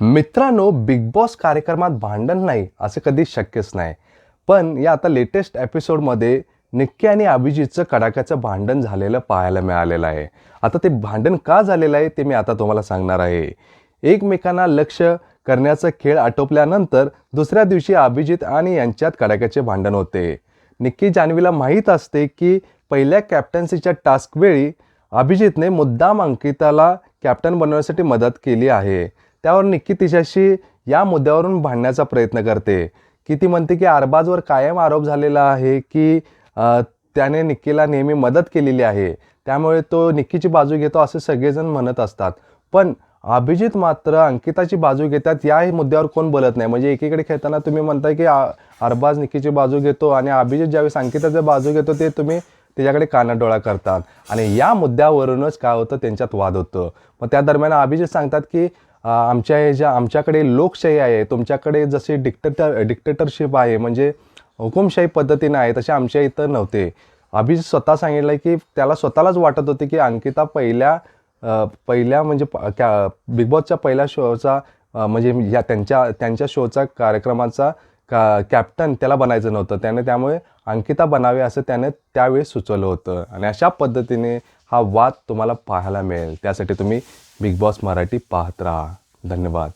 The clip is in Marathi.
मित्रांनो बिग बॉस कार्यक्रमात भांडण नाही असं कधी शक्यच नाही. पण या आता लेटेस्ट एपिसोडमध्ये निक्की आणि अभिजितचं कडाक्याचं भांडण झालेलं पाहायला मिळालेलं आहे. आता ते भांडण का झालेलं आहे ते मी आता तुम्हाला सांगणार आहे. एकमेकांना लक्ष करण्याचा खेळ आटोपल्यानंतर दुसऱ्या दिवशी अभिजित आणि यांच्यात कडाक्याचे भांडण होते. निक्की जान्हवीला माहीत असते की पहिल्या कॅप्टन्सीच्या टास्कवेळी अभिजितने मुद्दाम अंकिताला कॅप्टन बनवण्यासाठी मदत केली आहे. त्यावर निक्की तिच्याशी या मुद्द्यावरून भांडण्याचा प्रयत्न करते. की ती म्हणते की अरबाजवर कायम आरोप झालेला आहे की त्याने निक्कीला नेहमी मदत केलेली आहे. त्यामुळे तो निक्कीची बाजू घेतो असे सगळेजण म्हणत असतात. पण अभिजित मात्र अंकिताची बाजू घेतात याही मुद्द्यावर कोण बोलत नाही. म्हणजे एकीकडे खेळताना तुम्ही म्हणताय की अरबाज निक्कीची बाजू घेतो आणि अभिजित ज्यावेळेस अंकिताची बाजू घेतो ते तुम्ही त्याच्याकडे कानाडोळा करतात. आणि या मुद्द्यावरूनच काय होतं त्यांच्यात वाद होतं. मग त्या दरम्यान अभिजित सांगतात की आमच्या ह्याच्या आमच्याकडे लोकशाही आहे तुमच्याकडे जसे डिक्टेटर डिक्टेटरशिप आहे म्हणजे हुकुमशाही पद्धतीने आहे तसे आमच्या इथं नव्हते. अभिजित स्वतः सांगितलं की त्याला स्वतःलाच वाटत होते की अंकिता पहिल्या पहिल्या म्हणजे क्या बिग बॉसच्या पहिल्या शोचा म्हणजे या त्यांच्या त्यांच्या शोचा कार्यक्रमाचा का कॅप्टन त्याला बनायचं नव्हतं. त्याने त्यामुळे अंकिता बनावे असं त्याने त्यावेळी सुचवलं होतं. आणि अशा पद्धतीने हा वाद तुम्हाला पाहायला मिळेल. त्यासाठी तुम्ही बिग बॉस मराठी पाहत राहा. धन्यवाद.